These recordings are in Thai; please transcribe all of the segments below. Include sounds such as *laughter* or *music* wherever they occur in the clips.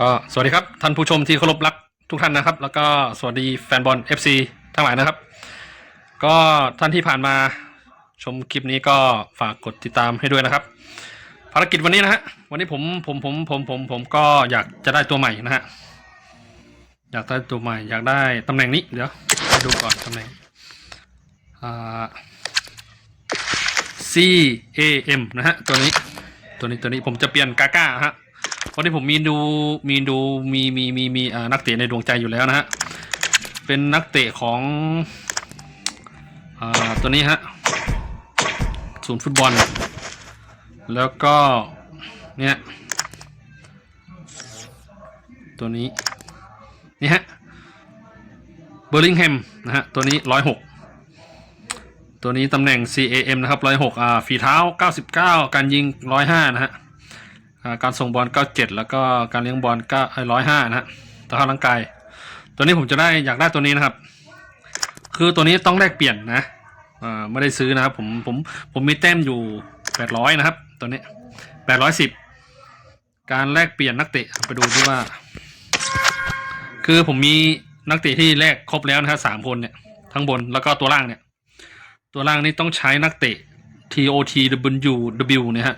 ก็สวัสดีครับ ท่านผู้ชมที่เคารพรักทุกท่านนะครับ แล้วก็สวัสดีแฟนบอล FC ทั้งหลายนะครับ ก็ท่านที่ผ่านมาชมคลิปนี้ก็ฝากกดติดตามให้ด้วยนะครับ ภารกิจวันนี้นะฮะวันนี้ผมผมผมผมผมผมก็อยากจะได้ตัวใหม่นะฮะอยากได้ตัวใหม่ อยากได้ตำแหน่งนี้เดี๋ยวให้ดูก่อนตำแหน่งอ่า C A M นะฮะตัวนี้ตัวนี้ตัวนี้ผมจะเปลี่ยนกาก้าฮะ เพราะที่ผมมีดูมีดูมีมีมีมีอ่านักเตะในดวงใจอยู่แล้วนะฮะเป็นนักเตะของอ่าตัวนี้ฮะศูนย์ฟุตบอล แล้วก็เนี่ยตัวนี้นี่ฮะเบอร์ลิงแฮมนะฮะตัวนี้ร้อยหกตัวนี้ตำแหน่ง CAM นะครับร้อยหกอ่าฝีเท้า99การยิง105นะฮะ การส่งบอล 97 แล้วก็การเลี้ยงบอลก็ร้อยห้านะฮะต่อเข้าร่างกาย ตัวนี้ผมจะได้อยากได้ตัวนี้นะครับ คือตัวนี้ต้องแลกเปลี่ยนนะอ่าไม่ได้ซื้อนะครับผมผมผมมีแต้มอยู่ 800 นะครับ ตัวนี้ 810 การแลกเปลี่ยนนักเตะไปดูที่ว่า คือผมมีนักเตะที่แลกครบแล้วนะฮะสามคนเนี่ยทั้งบนแล้วก็ตัวล่างเนี่ย ตัวล่างนี่ต้องใช้นักเตะ TOTW W เนี่ยฮะ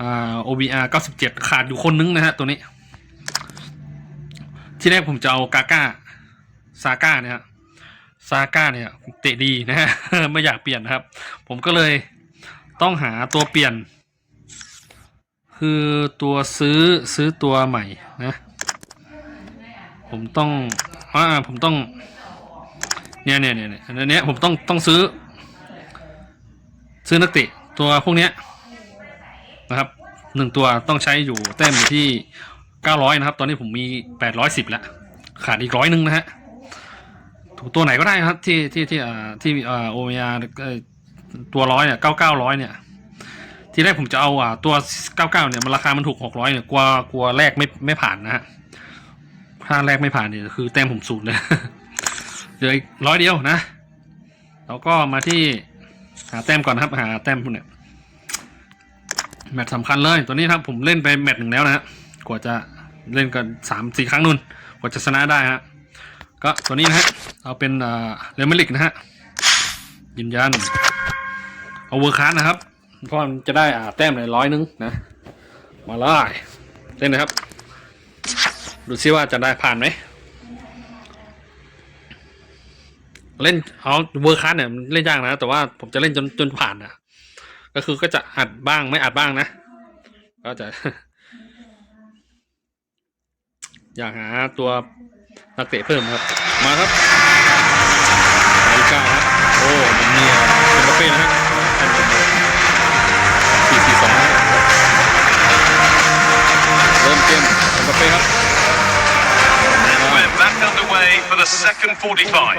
อ่า OBR 97 ขาดอยู่คนนึงนะฮะตัวนี้ ที่แรกผมจะเอากาก้าซาก้าเนี่ยซาก้าเนี่ยเตะดีนะฮะไม่อยากเปลี่ยนนะครับ ผมก็เลยต้องหาตัวเปลี่ยน คือตัวซื้อซื้อตัวใหม่นะ ผมต้องอ่าผมต้อง เนี่ยเนี่ยเนี่ยอันนี้ผมต้องต้องซื้อ ซื้อนักเตะตัวพวกเนี้ย นะครับหนึ่งตัวต้องใช้อยู่แต้มอยู่ที่900นะครับ ตอนนี้ผมมี810แล้ว ขาดอีกร้อยหนึ่งนะฮะถูกตัวไหนก็ได้นะครับ ที่ที่ที่อ่าที่อ่าโอเมียตัวร้อยเนี่ย9900เนี่ยที่แรกผมจะเอาอ่าตัว99เนี่ยมันราคามันถูก600เนี่ยกลัวกลัวแรกไม่ไม่ผ่านนะฮะถ้าแรกไม่ผ่านเนี่ยคือแต้มผมศูนย์เลยเหลืออีกร้อยเดียวนะแล้วก็มาที่หาแต้มก่อนนะครับหาแต้มพวกเนี่ย แมตช์สำคัญเลยตัวนี้ครับผมเล่นไปแมตช์หนึ่งแล้วนะฮะกว่าจะเล่นกันสามสี่ครั้งนู่นกว่าจะชนะได้ฮะก็ตัวนี้นะฮะเอาเป็นเอ่อเรอัลมาดริดนะฮะยืนยันเอาเวอร์คัสนะครับเพราะมันจะได้อ่าแต้มเลยร้อยนึงนะ มาเลยเล่นนะครับ ดูซิว่าจะได้ผ่านไหมเล่นเอาเวอร์คัสเนี่ยมันเล่นยากนะ แต่ว่าผมจะเล่นจนจนผ่านนะ ก็คือก็จะอัดบ้างไม่อัดบ้างนะ ก็จะ อยากหาตัวนักเตะเพิ่มครับ มาครับนาฬิกาครับ โอ้มันมีเป็นประเภทนะฮะสี่สี่สองเริ่มเกมเป็นประเภทครับ We're back underway for the second 45.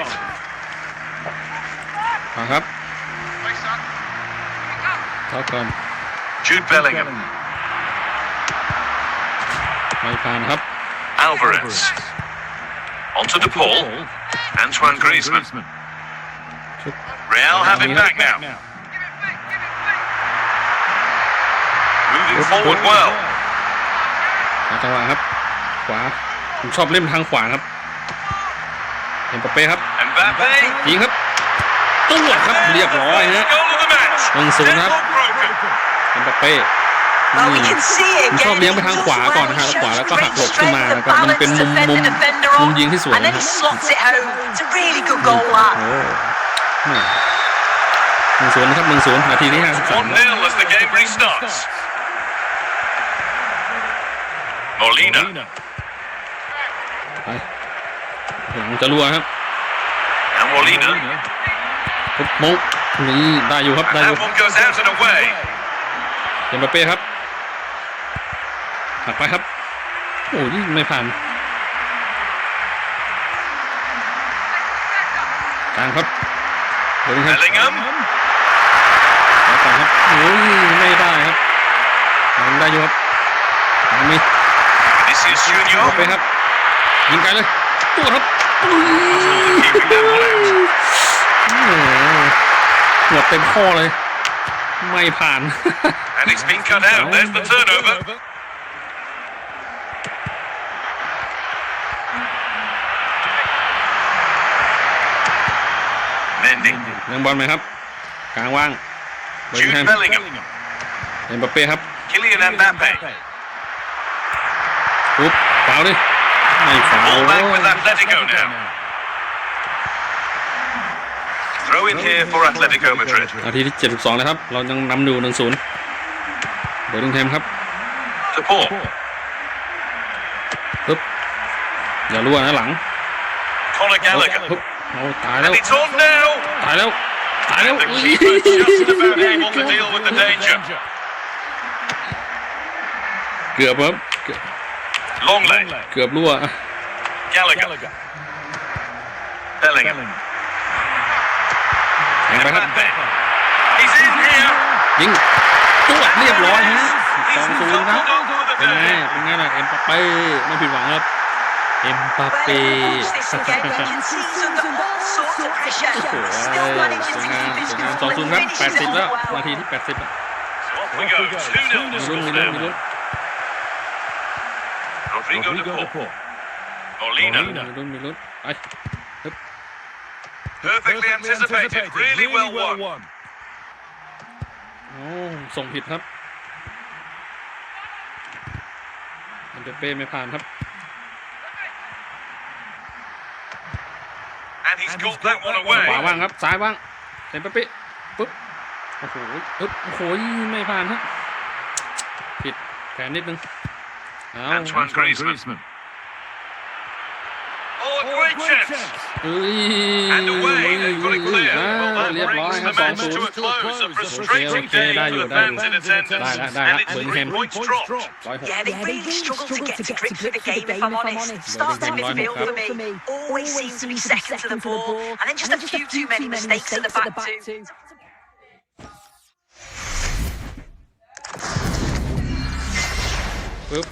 มาครับ เท่ากัน Jude Bellingham, ไม่ผ่านครับ Alvarez, onto De Paul, Antoine Griezmann. ชุด Real have it back now. Moving forward well. หาจังหวะครับ ขวา ผมชอบเล่นทางขวาครับ เห็นปะเป้ครับ Mbappe, ยิงครับตู้ครับ เรียบร้อยฮะ goal of the match. Vâng, xuống Deadlock hấp. broken. เห็นปะเป้ Well, we นี่ can see ผม again. ชอบเลี้ยงไปทางขวาก่อนนะฮะขวาแล้วก็หักหลบขึ้นมานะครับมันเป็นมุมมุมมุมยิงที่สวย And นะ then ค he รับ slots it home. It's a really good goal, that. โอ้แม่หนึ่งศูนย์นะครับหนึ่งศูนย์นาทีที่ห้าสิบสาม1 0 as the game restarts. Molina, ไปหลังจะรัวครับ and Molina. ปุ๊บมุกนี่ได้อยู่ครับ And ได้อยู่ that one goes out and away. เห็นปะเป้ครับหักไปครับ โอ้ยไม่ผ่านกลางครับเดี๋ยวครับ Bellingham, แล้วก่อนครับโอ้ยไม่ได้ครับยังได้อยู่ครับยังมี Vinicius เอา Junior. ไปครับยิงไกลเลยตัวครับอุ้ย Keeping that one out. หัวเต็มข้อเลย ไม่ผ่าน And it's been cut out. There's the turnover. ยังบอลไหมครับ กลางว่างเบลลิงแฮม Jude Bellingham. เอ็มบัปเป้ครับ Kylian Mbappe. ปุ๊บฟาวดิ ไม่ฟาว All back with Atletico now. Throw in here for Atletico Madrid. นาทีที่ 72 แล้วครับ เรายังนำอยู่1-0เบอร์ลิงแฮมครับ To Paul. ปึ๊บอย่ารั่วนะหลัง Conor Gallagher. ปึ๊บเอาตายแล้ว And it's on now. ตายแล้ว ตายแล้ว The keeper just about able to deal with the danger. เกือบครับเกือบ Longley. เกือบรั่ว Gallagher. Bellingham. แข่งไปครับ Mbappe. He's in here. ยิงตัวเรียบร้อยฮะส He's องศูนย์ครับ doubled up for the เป็นไง day. เป็นไงล่ะเอ็มปาเป้ไม่ผิดหวังครับเอ็มปาเป้ Well, watch this again. You can see he's under all sorts of pressure. โอ้โห Still manages สวย to งาม keep his สวยงาม cool สองศูน and ย์ครับ finishes แปดสิบ it แล้ว off นา well. ทีที่แปดสิบ So off we go. 2 0มี to ลุ้น score มีลุ้นมี now. ลุ้น Rodrigo de Paul. Molina. มีลุ้นมีลุ้นไป Perfectly anticipated. Really well won. โอ้ส่งผิดครับเอ็มปาเป้ไม่ผ่านครับ And he's got that one ขวา away. ว่างครับ ซ้ายว่างเอ็มปาเป้ปุ๊บ โอ้โหปึ๊บโอ้โหไม่ผ่านฮะผิดแผนนิดนึงเอา Antoine Griezmann. Oh, a great chance. เอ้ย And away. They've got it clear. อ่า Well, that เรียบร้อย brings ครั the บสอง match ศูน to ย์ a close. A โอเค frustrating โอเค day ได้อ for ยู่ the ได้อยู่ fans in attendance. ได้ละได้ And ละ it's เบอร์ลิง three แฮม points dropped. ร้อยหก Yeah, they really struggled to get to grips with the game, if I'm honest. Starts to midfield for me. Always seems to be second to the ball. And then just a few too many mistakes at the back, too. ปึ๊บ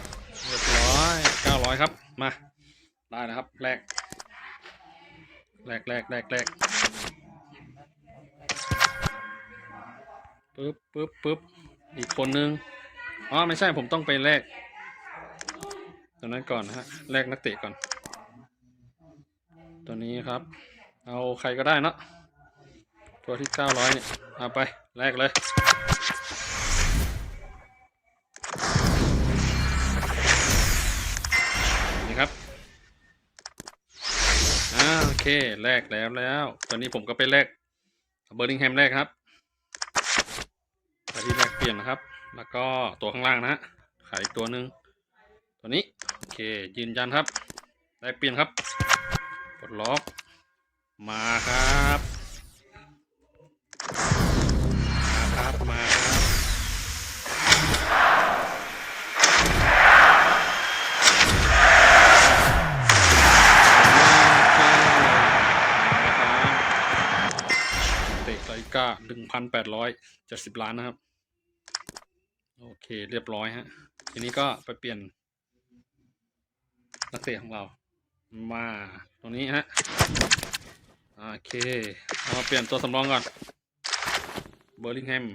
เรียบร้อยเก้าร้อยครับ มา ได้แล้วครับ แรก แรกแรกแรกแรกปึ๊บปึ๊บปึ๊บอีกคนนึง อ๋อ ไม่ใช่ผมต้องไปแลกตัวนั้นก่อนนะฮะ แลกนักเตะก่อน ตัวนี้ครับ เอาใครก็ได้เนาะตัวที่เก้าร้อยเนี่ย เอาไป แลกเลย เคแลกแล้วแล้ว ตอนนี้ผมก็ไปแลกเบอร์ลิงแฮมแรกครับไปที่แลกเปลี่ยนนะครับ แล้วก็ตัวข้างล่างนะฮะขายอีกตัวหนึ่งตัวนี้ โอเค ยืนยันครับ แลกเปลี่ยนครับกดล็อกมาครับ หนึ่งพันแปดร้อยเจ็ดสิบล้านนะครับ โอเคเรียบร้อยฮะ ทีนี้ก็ไปเปลี่ยน นักเตะของเรา มาตรงนี้ฮะ โอเคเอามาเปลี่ยนตัวสำรองก่อน เบอร์ลิงแฮม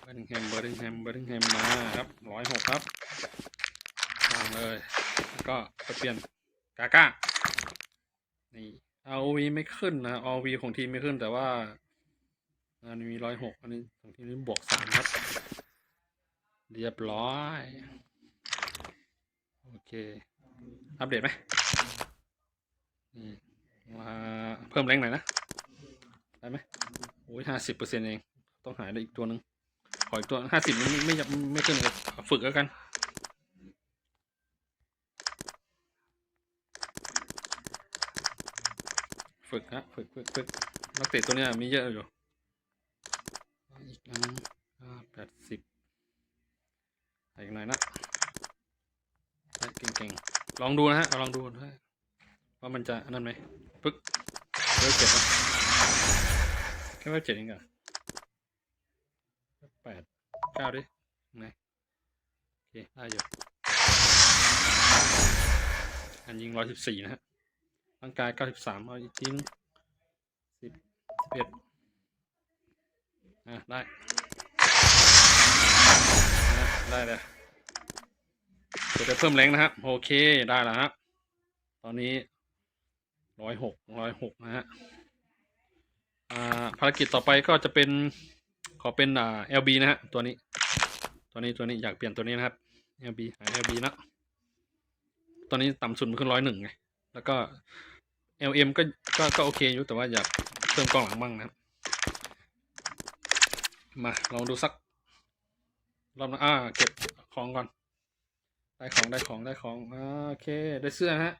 เบอร์ลิงแฮม เบอร์ลิงแฮม เบอร์ลิงแฮมมาครับร้อยหกครับวางเลย แล้วก็ไปเปลี่ยนกาก้า นี่ ROV ไม่ขึ้นนะ ROV ของทีมไม่ขึ้นแต่ว่า อันนี้มีร้อยหกอันนี้ของทีมนี้บวกสามครับ เรียบร้อย โอเค อัปเดตไหมนี่มาเพิ่มแรงหน่อยนะ ได้ไหมโอ้ยห้าสิบเปอร์เซ็นต์เอง ต้องหายได้อีกตัวหนึ่งขออีกตัวห้าสิบไม่ไม่ไม่ไม่ขึ้นเลยฝึกแล้วกัน ฝึกฮะฝึกฝึกฝึกนักเตะตัวเนี้ยมีเยอะอยู่อีกอันนึงแปดสิบอีกหน่อยนะได้เก่งๆลองดูนะฮะเอาลองดูนะฮะว่ามันจะอันนั้นไหมปึ๊กเลือกเจ็ดนะแค่ว่าเจ็ดเองเหรอแปดเก้าดิไหนโอเคได้อยู่อันยิงร้อยสิบสี่นะฮะ ร่างกายเก้าสิบสามเอาอีกทีนึงสิบสิบเอ็ดอะ ได้นะได้เลยเดี๋ยวจะเพิ่มแรงนะครับโอเคได้แล้วฮะตอนนี้ร้อยหกร้อยหกนะฮะอ่าภารกิจต่อไปก็จะเป็นขอเป็นอ่า LB นะฮะตัวนี้ ตัวนี้ตัวนี้อยากเปลี่ยนตัวนี้นะครับ LB หา LB นะตอนนี้ต่ำสุดมันขึ้นร้อยหนึ่งไง แล้วก็ LM ก็ก็ก็โอเคอยู่แต่ว่าอยากเพิ่มกล้องหลังบ้างนะครับ มาลองดูสักรอบหนะอ่าเก็บของก่อน ได้ของได้ของได้ของอ่าโอเคได้เสื้อฮะ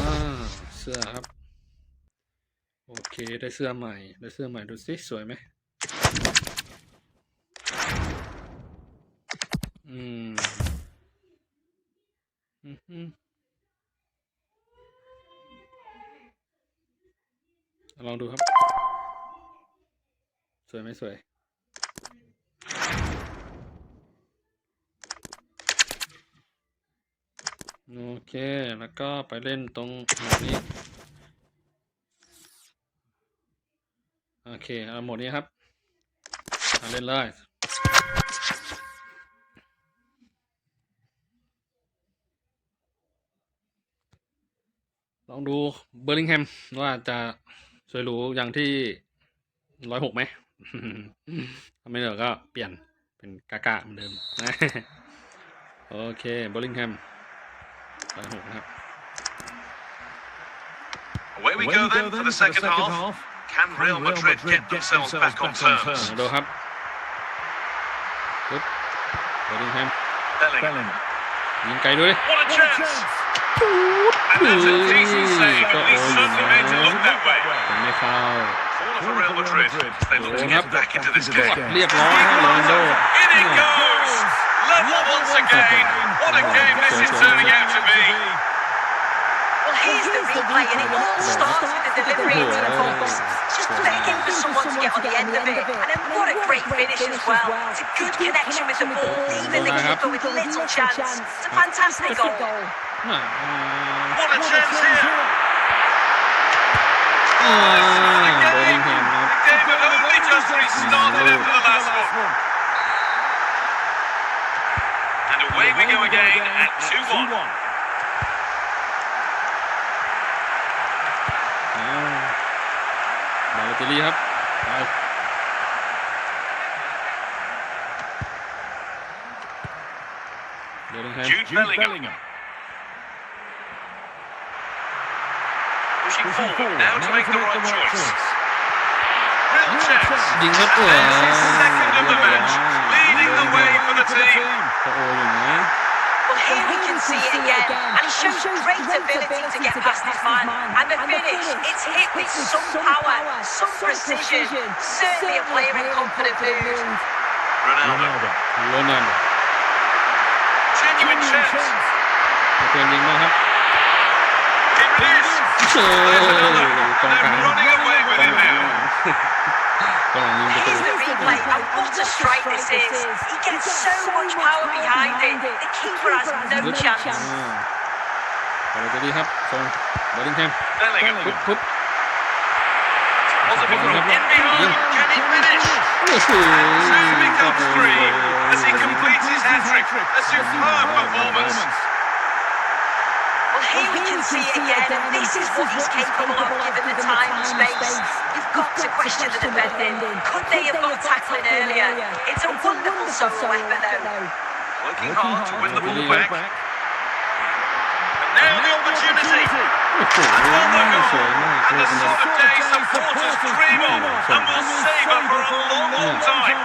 อ่าเสื้อครับ โอเคได้เสื้อใหม่ ได้เสื้อใหม่ดูสิสวยไหมอืม อืมลองดูครับ สวยไหมสวย โอเค แล้วก็ไปเล่นตรงโหมดนี้ โอเค เอาโหมดนี้ครับเล่นเลย องดูเบอร์ลิงแฮมว่าจะสวยหรูอย่างที่ร้อยหกไหมถ้าไม่เหลือก็เปลี่ยนเป็นกากาเหมือนเดิมนะโอเคเบอร์ลิงแฮมร้อยหกนะครับ Away we go then for the second half. Can Real Madrid get themselves back on terms? มาดูครับปึ๊บเบอร์ลิงแฮม Bellingham. ยิงไกลด้วย What a chance! And that's a decent save, but least certainly made it look that way. Corner for Real Madrid. They look to get back into this game. In it goes! Level once again. What a game this is turning out to be. Well, here's the replay, and it all starts with the delivery into the box. Just begging for someone to get on the end of it. And then what a great finish as well. It's a good connection with the ball, leaving the keeper with little chance. It's a fantastic goal. อ่า What a chance here. อ่า The เบอร์ลิง game แฮมนะครับ the game had only just restarted after the last one. And away we go again at 2-1. อ่าบาลเตอรี่ครับไปเบอร์ลิงแฮม Jude Bellingham. pushing forward, forward now, now to make, to the, make right the right choice. choice. Real chance. And his second of the match, leading the way for the team. Well, here we can see it again, and he shows great ability to get past his man. And the finish, it's hit with some power, some precision. Certainly a player in confident mood. Ronaldo. Ronaldo. Genuine chance. Defending Mahat. อนยิงมากครับ Here it is. เออกอง They're กลาง running away with it now. กำลังยิงประตู Here's the replay, and what a strike this is. He gets so much power behind it. The keeper has no chance. อ่าบาลเตอรี่ครับส่งเบอร์ลิงแฮม Bellingham. ปุ๊บปุ๊บ Positive from in behind. Can he finish? โอ้โห Two becomes three as he completes his hat-trick. A superb performance. here we can see again, and this is what he's capable of given the time and space. You've got to question the defending. Could they have got tackling earlier? It's a wonderful solo effort, though. Working hard to win the ball back. And now the opportunity. And the sort of day supporters dream of and will savour for a long, long time.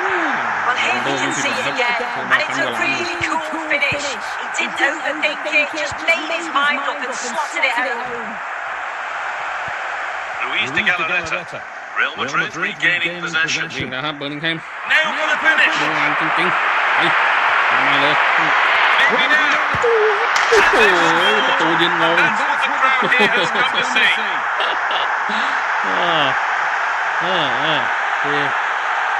Well, here we can see it again, and it's a really cool finish. He didn't overthink it, just made his mind up and slotted it home. Luis de Galarreta. Real Madrid regaining possession. ยิงนะครับเบอร์ลิงแฮม Now for the finish. โรงงานจริงๆไปมาเลย Maybe now. โอ้โหประตูยืนงง That's what the crowd here has come to see. *laughs* อ่าอ่าอ่าโอเค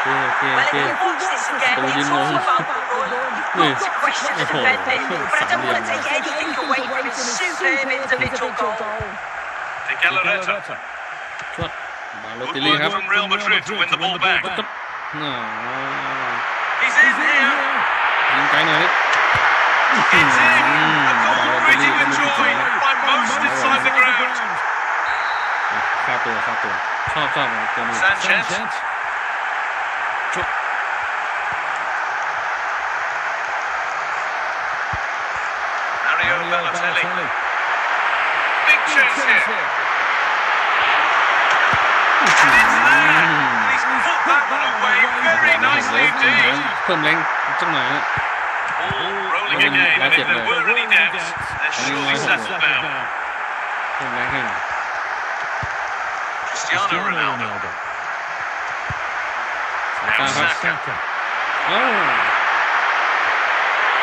โอเคโอ Well, เค if you watch this again, Ball it's didn't all know. about the run. You've got to question the Oh, defending, but I don't want to take Sam anything away from his superb individual goal. De Galarreta. ชวดบาโล Good ติลี่ work ครับ from Real Madrid to win the ball back. ปึ๊บน่า He's in here. ยิงไกลหน่อยนิด It's in. A goal greeting with joy by most inside the ground. ค่าตัวค่าตัวชอบชอบนะตัวนี้ Sanchez. Balotelli. Big chance here. And it's there. He's put that one away very nicely indeed. เพิ่มแรงจังหน่อยฮะ Ball rolling again, and if there were any doubts, they're surely settled now. เพิ่มแรงให้หน่อย Cristiano Ronaldo. สาย Now ตาครับ Saka. อ้าว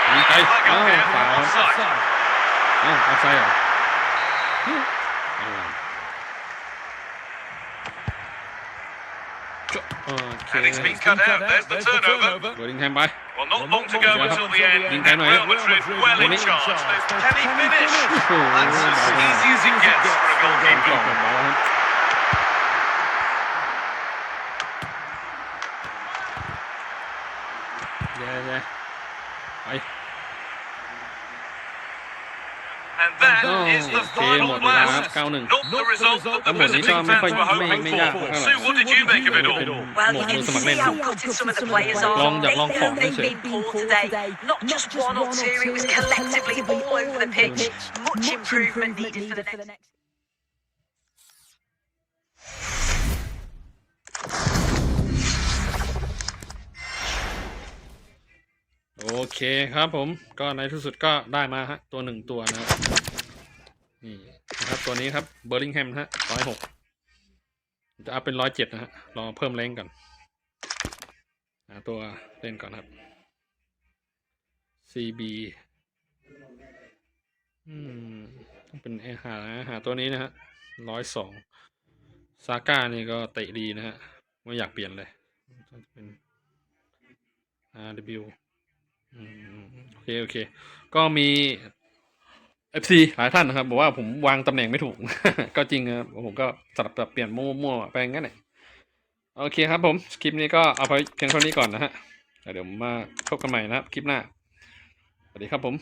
ยิงไกล Flag อ้าว up here ฝ่า for ครับ offside. อ้าวออฟไซด์เหรออ้าวโอเค And it's been cut out. There's the turnover. โรดิงแฮมไป Well, not long to go until the end. Ding And Dong Real Dong. Madrid well in charge. Can he finish? โอ้โห That's as easy as it gets for a กล่อง goalkeeper. เบาครับแย่แย่ไป And that ก็ is the โอ เคหม final ดเวลาครับ blast. เก้าหนึ่ง Not the result that ทั้ the งหมดนี้ก็ visiting ไม่ fans ค่อย were ไม่ hoping ไม่ยาก for. เท่าไหร่ Sue, what did you make of it เป็ all? น Well, หม you ดมือ can สมัคร see เล่น how gutted some of the players are. Long They job, long feel form, they've isn't it? been poor today. Not just one or two, it was collectively all over the pitch. Much improvement needed for the next. โอเคครับผมก็ในที่สุดก็ได้มาฮะตัวหนึ่งตัวนะครับ นี่นะครับตัวนี้ครับเบอร์ลิงแฮมฮะร้อยหกจะอัพเป็นร้อยเจ็ดนะฮะรองเพิ่มแรงก่อนตัวเล่นก่อนครับ CB อืมต้องเป็นหาหาตัวนี้นะฮะร้อยสองซาก้านี่ก็เตะดีนะฮะไม่อยากเปลี่ยนเลยเป็น RW อืมโอเค โอเค ก็มี FC หลายท่านนะครับบอกว่าผมวางตำแหน่งไม่ถูก ก็จริงนะครับผมก็สลับเปลี่ยนมั่วๆไปงั้นแหละโอเคครับผม คลิปนี้ก็เอาไปเพียงเท่านี้ก่อนนะฮะเดี๋ยวมาพบกันใหม่นะครับ คลิปหน้า สวัสดีครับผม